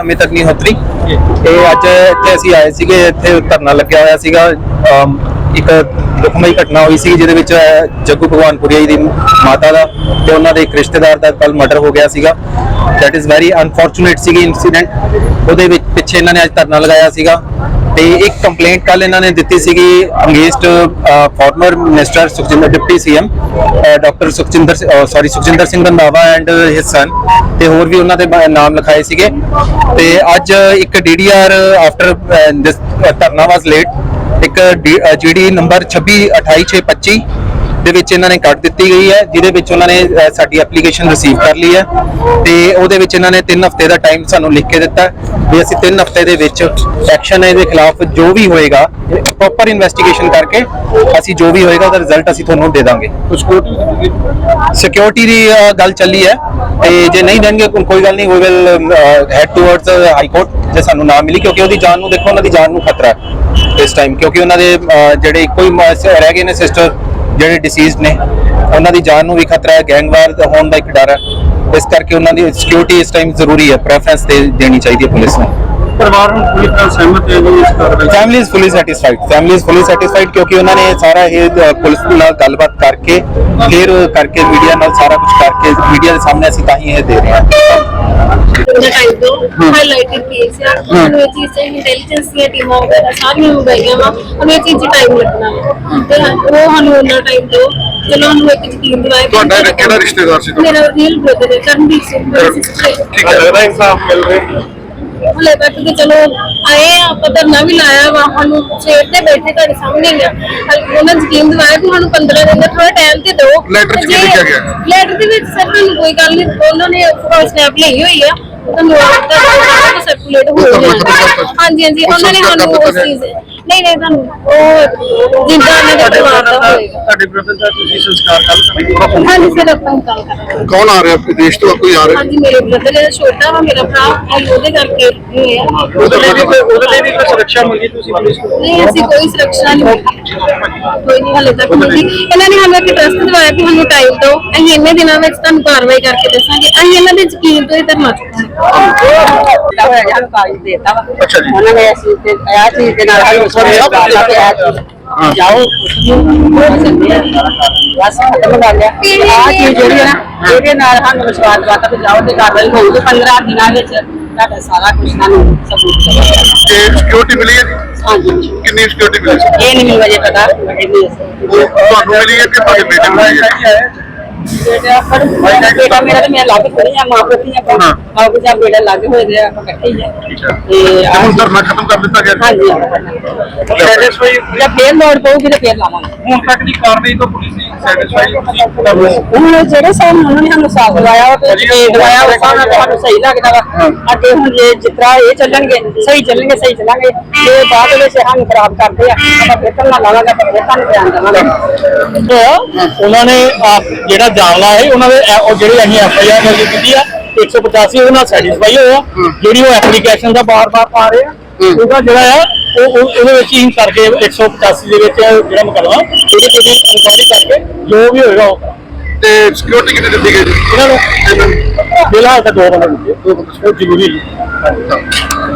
ਅਮਿਤ ਅਗਨੀਹੋਤਰੀ ਇਹ ਅੱਜ ਇੱਥੇ ਅਸੀਂ ਆਏ ਸੀਗੇ ਇੱਥੇ ਧਰਨਾ ਲੱਗਿਆ ਹੋਇਆ ਸੀਗਾ। ਇੱਕ ਦੁਖਮਈ ਘਟਨਾ ਹੋਈ ਸੀ ਜਿਹਦੇ ਵਿੱਚ ਜੱਗੂ ਭਗਵਾਨਪੁਰੀਆ ਜੀ ਦੀ ਮਾਤਾ ਦਾ ਤੇ ਉਹਨਾਂ ਦੇ ਇੱਕ ਰਿਸ਼ਤੇਦਾਰ ਦਾ ਕੱਲ ਮਰਡਰ ਹੋ ਗਿਆ ਸੀਗਾ। ਦੈਟ ਇਜ਼ ਵੈਰੀ ਅਨਫੋਰਚੂਨੇਟ ਸੀਗੀ ਇਨਸੀਡੈਂਟ ਉਹਦੇ ਵਿੱਚ ਪਿੱਛੇ ਇਹਨਾਂ ਨੇ ਅੱਜ ਧਰਨਾ ਲਗਾਇਆ ਸੀਗਾ। ਤੇ ਇੱਕ ਕੰਪਲੇਂਟ ਕੱਲ ਇਹਨਾਂ ਨੇ ਦਿੱਤੀ ਸੀਗੀ against farmer minister Sukhjinder deputy CM doctor Sukhjinder sorry Sukhjinder Singh Randhawa and his son ਤੇ ਹੋਰ ਵੀ ਉਹਨਾਂ ਦੇ ਨਾਮ ਲਿਖਾਏ ਸੀਗੇ। ਤੇ ਅੱਜ ਇੱਕ DDR after this dharna was late ਇੱਕ ਜੀਡੀ ਨੰਬਰ 2628625 ਦੇ ਵਿੱਚ ਇਹਨਾਂ ਨੇ ਕੱਟ ਦਿੱਤੀ ਗਈ ਹੈ ਜਿਹਦੇ ਵਿੱਚ ਉਹਨਾਂ ਨੇ ਸਾਡੀ ਐਪਲੀਕੇਸ਼ਨ ਰਿਸੀਵ ਕਰ ਲਈ ਹੈ ਤੇ ਉਹਦੇ ਵਿੱਚ ਇਹਨਾਂ ਨੇ 3 ਹਫ਼ਤੇ ਦਾ ਟਾਈਮ ਸਾਨੂੰ ਲਿਖ ਕੇ ਦਿੱਤਾ ਵੀ ਅਸੀਂ 3 ਹਫ਼ਤੇ ਦੇ ਵਿੱਚ ਐਕਸ਼ਨ ਇਹਦੇ ਖਿਲਾਫ ਜੋ ਵੀ ਹੋਏਗਾ ਪ੍ਰੋਪਰ ਇਨਵੈਸਟੀਗੇਸ਼ਨ ਕਰਕੇ ਅਸੀਂ ਜੋ ਵੀ ਹੋਏਗਾ ਉਹਦਾ ਰਿਜ਼ਲਟ ਅਸੀਂ ਤੁਹਾਨੂੰ ਦੇ ਦਾਂਗੇ। ਸਿਕਿਉਰਿਟੀ ਦੀ ਗੱਲ ਚੱਲੀ ਹੈ ਤੇ ਜੇ ਨਹੀਂ ਦੇਣਗੇ ਕੋਈ ਗੱਲ ਨਹੀਂ we will head towards high court ਜੇ ਸਾਨੂੰ ਨਾ ਮਿਲੀ ਕਿਉਂਕਿ ਉਹਦੀ ਜਾਨ ਨੂੰ ਦੇਖੋ ਉਹਨਾਂ ਦੀ ਜਾਨ ਨੂੰ ਖਤਰਾ ਹੈ ਇਸ ਟਾਈਮ ਕਿਉਂਕਿ ਉਹਨਾਂ ਦੇ ਜਿਹੜੇ ਇੱਕੋ ਹੀ ਰਹਿ ਗਏ ਨੇ ਸਿਸਟਰ ਜਿਹੜੇ ਡਿਸੀਜ਼ ਨੇ, ਉਹਨਾਂ ਦੀ ਜਾਨ ਨੂੰ ਵੀ ਖਤਰਾ ਹੈ ਗੈਂਗਵਾਰ ਹੋਣ ਦਾ ਇੱਕ ਡਰ ਹੈ। ਇਸ ਕਰਕੇ ਉਹਨਾਂ ਦੀ ਸਿਕਿਉਰਿਟੀ ਇਸ ਟਾਈਮ ਜ਼ਰੂਰੀ ਹੈ ਪ੍ਰੈਫਰੈਂਸ ਤੇ ਦੇਣੀ ਚਾਹੀਦੀ ਹੈ ਪੁਲਿਸ ਨੂੰ। ਪਰਿਵਾਰ ਨੂੰ ਪੂਰੀ ਤਰ੍ਹਾਂ ਸਹਿਮਤ ਹੈ ਜੀ ਇਸ ਕਾਰਵਾਈ ਨਾਲ? Family is fully satisfied family is fully satisfied ਕਿਉਂਕਿ ਉਹਨਾਂ ਨੇ ਸਾਰਾ ਇਹ ਅ, ਪੁਲਿਸ ਨਾਲ ਗੱਲਬਾਤ ਕਰਕੇ ਫਿਰ ਕਰਕੇ ਮੀਡੀਆ ਨਾਲ ਸਾਰਾ ਕੁਝ ਕਰਕੇ ਮੀਡੀਆ ਦੇ ਸਾਹਮਣੇ ਅਸੀਂ ਤਾਂ ਹੀ ਇਹ ਦੇ ਰਹੇ ਹਾਂ ਦਾ ਟਾਈਮ ਤੋਂ ਹਾਈਲਾਈਟਡ ਕੇਸ ਆ ਸਾਨੂੰ ਇਹ ਚੀਜ਼ ਤੇ ਇੰਟੈਲੀਜੈਂਸ ਦੀਆਂ ਟੀਮਾਂ ਵਗੈਰਾ ਸਾਰੀਆਂ ਮੰਗਾਈਆਂ ਵਾ ਉਹਨੂੰ ਇਹ ਚੀਜ਼ ਟਾਈਮ ਲੱਗਣਾ ਵਾ ਤੇ ਉਹ ਸਾਨੂੰ ਉਹਨਾਂ ਟਾਈਮ ਤੋਂ ਚਲੋ ਉਹਨੂੰ ਇੱਕ ਯਕੀਨ ਦਿਵਾਇਆ ਕਿ ਤੁਹਾਡਾ ਕਿਹੜਾ ਰਿਸ਼ਤੇਦਾਰ ਸੀ? ਤੁਹਾਡਾ? ਮੇਰਾ ਰੀਅਲ ਬ੍ਰਦਰ ਹੈ ਕਰਨਦੀਪ ਸਿੰਘ। ਮੇਰੀ sister ਹੈ। ਠੀਕ ਹੈ ਲੱਗਦਾ ਇਨਸਾਫ ਮਿਲ ਰਿਹਾ। ਹਲੇ ਤੱਕ ਤੇ ਚਲੋ ਆਏ ਆ ਆਪਾਂ ਧਰਨਾ ਵੀ ਲਾਇਆ ਵਾ ਸਾਨੂੰ ਸਵੇਰ ਦੇ ਬੈਠੇ ਤੁਹਾਡੇ ਸਾਹਮਣੇ ਹੀ ਆ। ਹਲ- ਉਹਨਾਂ ਨੇ ਯਕੀਨ ਦਿਵਾਇਆ ਕਿ ਸਾਨੂੰ 15 ਦਿਨ ਦਾ ਥੋੜਾ ਟਾਈਮ ਤੇ ਦਿਓ। Letter 'ਚ ਤੇ ਕੀ ਜੇ- ਲਿਖਿਆ ਗਿਆ? ਲੈਟਰ ਦੇ ਵਿੱਚ ਸਰ ਤੁਹਾਨੂੰ ਕੋਈ ਗੱਲ ਨਹੀਂ ਉਹਨਾਂ ਨੇ ਸਨੈਪ ਲਈ ਹੋਈ ਆ। ਤੁਹਾਨੂੰ ਤਾਂ ਸਰਕੂਲੇਟ ਹੋ ਉਹ ਤਾਂ ਜਾਣਾ ਖਤਮ ਕਰਤਾ ਜੀ। ਹਾਂਜੀ ਹਾਂਜੀ ਉਹ ਉਹਨਾਂ ਨੇ ਸੰਸਕਾਰ ਸਾਨੂੰ ਕਰ ਉਸ ਦਿੱਤਾ ਚੀਜ਼ ਨਹੀਂ ਨਹੀਂ ਤੁਹਾਨੂੰ ਉਹ ਜਿੱਦਾਂ ਉਹਨਾਂ ਦੇ ਪਰਿਵਾਰ ਦਾ ਹੋਏਗਾ। ਤੁਹਾਡੇ ਬ੍ਰਦਰ ਦਾ ਤੁਸੀਂ ਸੰਸਕਾਰ ਕੱਲ ਕਰੋਗੇ ਹਾਂਜੀ ਸਰ ਆਪਾਂ ਗੱਲ ਕਰਾਂਗੇ। ਕੌਣ ਆ ਰਿਹਾ? ਵਿਦੇਸ਼ ਤੋਂ ਕੋਈ ਆ ਰਿਹਾ? ਹਾਂਜੀ ਮੇਰੇ ਬ੍ਰਦਰ ਜਿਹੜਾ ਛੋਟਾ ਵਾ ਮੇਰਾ ਭਰਾ। ਉਹ ਉਹਦੇ ਕਰਕੇ ਇਹ ਆ ਉਹਦੇ ਲਈ ਵੀ ਕੋਈ ਉਹਦੇ ਲਈ ਵੀ ਕੋਈ ਸੁਰੱਖਿਆ ਮੰਗੀ ਤੁਸੀਂ ਪੁਲਿਸ ਕੋਲ ਨਹੀਂ ਅਸੀਂ ਕੋਈ ਸੁਰੱਖਿਆ ਨਹੀਂ ਮਿਲੀ। ਕੋਈ ਨਹੀਂ ਹਲੇ ਤੱਕ ਮਿਲੀ ਇਹਨਾਂ ਨੇ ਸਾਨੂੰ ਇੱਕ ਟਰਸਟ ਦਿਵਾਇਆ ਕਿ ਸਾਨੂੰ ਟਾਈਮ ਦਿਓ। ਅਸੀਂ ਇੰਨੇ ਦਿਨਾਂ ਵਿੱਚ ਤੁਹਾਨੂੰ ਕਾਰਵਾਈ ਕਰਕੇ ਦੱਸਾਂਗੇ। ਅਸੀਂ ਇਹਨਾਂ ਦੇ ਯਕੀਨ ਤੋਂ ਹੀ ਧਰਨਾ ਚੁੱਕਾਂਗੇ। ਦਿੱਤਾ ਹੋਇਆ ਜੀ ਸਾਨੂੰ ਕਾਗਜ਼ ਦੇ ਦਿੱਤਾ ਵਾ। ਅੱਛਾ ਜੀ। ਉਹਨਾਂ ਨੇ ਅਸੀਂ ਤੇ ਇਹ ਚੀਜ਼ ਦੇ ਨਾਲ ਸਾਨੂੰ ਸਭ ਸਭ ਕੁਛ ਕੇ ਆ। ਜਾਓ ਬਸ ਖਤਮ ਕਰ ਲਿਆ। ਆ ਚੀਜ਼ ਜਿਹੜੀ ਹੈ ਨਾ ਇਹਦੇ ਨਾਲ ਸਾਨੂੰ ਵਿਸ਼ਵਾਸ ਦਵਾਤਾ ਕਿ ਜਾਓ ਤੇ ਕਾਰਵਾਈ ਹੋਊਗੀ 15 ਦਿਨਾਂ ਵਿੱਚ ਤੁਹਾਡਾ ਸਾਰਾ ਕੁਝ ਸਾਨੂੰ ਸਬੂਤ ਕਰੇਗਾ ਤੇ ਸਿਕਿਉਰਿਟੀ ਮਿਲੀ ਹੈ ਜੀ? ਹਾਂਜੀ। ਕਿੰਨੀ ਸਿਕਿਉਰਿਟੀ ਮਿਲੀ? ਸੀ ਇਹ ਨਹੀਂ ਮੈਨੂੰ ਵਜੇ ਪਤਾ ਇਹ ਉਹ ਤੁਹਾਨੂੰ ਮਿਲੀ ਹੈ ਕਿ ਤੁਹਾਡੇ ਬੇਟੇ ਨੂੰ ਮਿਲੀ? ਹੈ ਬੇਟਾ ਪਰ ਬੇਟਾ ਮੇਰਾ ਤੇ ਮੈਂ ਲੱਗ ਖੜੀ ਆ ਮਾਂ ਪੁੱਤ ਹੀ ਆਪਾਂ ਹਾਂ। ਮਾਂ ਪੁੱਤ ਦਾ ਬੇਟਾ ਲੱਗ ਹੋਏ ਦੇ ਆ, ਆਪਾਂ ਇਕੱਠੇ ਹੀ ਆ ਠੀਕ ਹੈ ਤੇ ਆਹ ਹੁਣ ਧਰਨਾ ਖਤਮ ਕਰ ਦਿੱਤਾ ਗਿਆ ਹਾਂਜੀ ਸੈਟੀਸਫਾਈ ਜੇ ਫੇਰ ਲੋੜ ਪਊਗੀ ਤੇ ਫੇਰ ਲਾਵਾਂਗੇ ਹੁਣ ਤੱਕ ਦੀ ਕਾਰਵਾਈ ਤੋਂ ਪੁਲਿਸ ਦੀ ਸੈਟੀਸਫਾਈ ਹੁਣ ਜਿਹੜੇ ਸਾਹਿਬ ਉਹਨਾਂ ਨੇ ਸਾਨੂੰ ਸਾਥ ਦਵਾਇਆ ਤੇ ਦੇ ਦਵਾਇਆ ਉਹ ਸਾਨੂੰ ਤੁਹਾਨੂੰ ਸਹੀ ਲੱਗਦਾ ਵਾ ਅੱਗੇ ਹੁਣ ਜੇ ਜਿਤਰਾ ਇਹ ਚੱਲਣਗੇ ਸਹੀ ਚੱਲਣਗੇ ਸਹੀ ਚੱਲਾਂਗੇ ਤੇ ਬਾਅਦ ਵਿੱਚ ਸਾਨੂੰ ਖਰਾਬ ਕਰਦੇ ਆ ਆਪਾਂ ਫਿਰ ਕਰਨਾ ਲਾਵਾਂਗੇ ਆਪਾਂ ਫਿਰ ਤੁਹਾਨੂੰ ਬਿਆਨ ਦੇਵਾਂਗੇ ਉਹਨਾਂ ਨੇ ਆਪ ਜਿਹੜਾ ਜਾਮਲਾ ਹੈ ਉਹਨਾਂ ਦੇ ਐ- ਉਹ ਜਿਹੜੀ ਅਸੀਂ ਐਫ ਆਈ ਆਰ ਦਰਜ ਕੀਤੀ ਆ 185 ਉਹਦੇ ਨਾਲ ਸੈਟੀਸਫਾਈ ਹੋਇਆ ਜਿਹੜੀ ਉਹ ਐਪਲੀਕੇਸ਼ਨ ਦਾ ਬਾਰ-ਬਾਰ ਪਾ ਰਹੇ ਆ ਉਹਦਾ ਜਿਹੜਾ ਆ ਉਹ ਉਹ- ਉਹਦੇ ਵਿੱਚ ਹੀ ਕਰਕੇ 185 ਦੇ ਵਿੱਚ ਜਿਹੜਾ ਮੁਕੱਦਮਾ ਉਹਦੇ ਤੇ ਵੀ ਇਨਕੁਆਇਰੀ ਕਰਕੇ ਜੋ ਵੀ ਹੋਏਗਾ ਉਹ ਕਰਾਂਗੇ। ਤੇ ਸਿਕਿਉਰਿਟੀ ਕਿੰਨੀ ਦਿੱਤੀ ਗਈ ਜੀ? ਇਹਨਾਂ ਨੂੰ ਫਿਲਹਾਲ ਤਾਂ ਦੋ ਬੰਦੇ ਉਹ ਜ਼ਰੂਰੀ ਹੈ।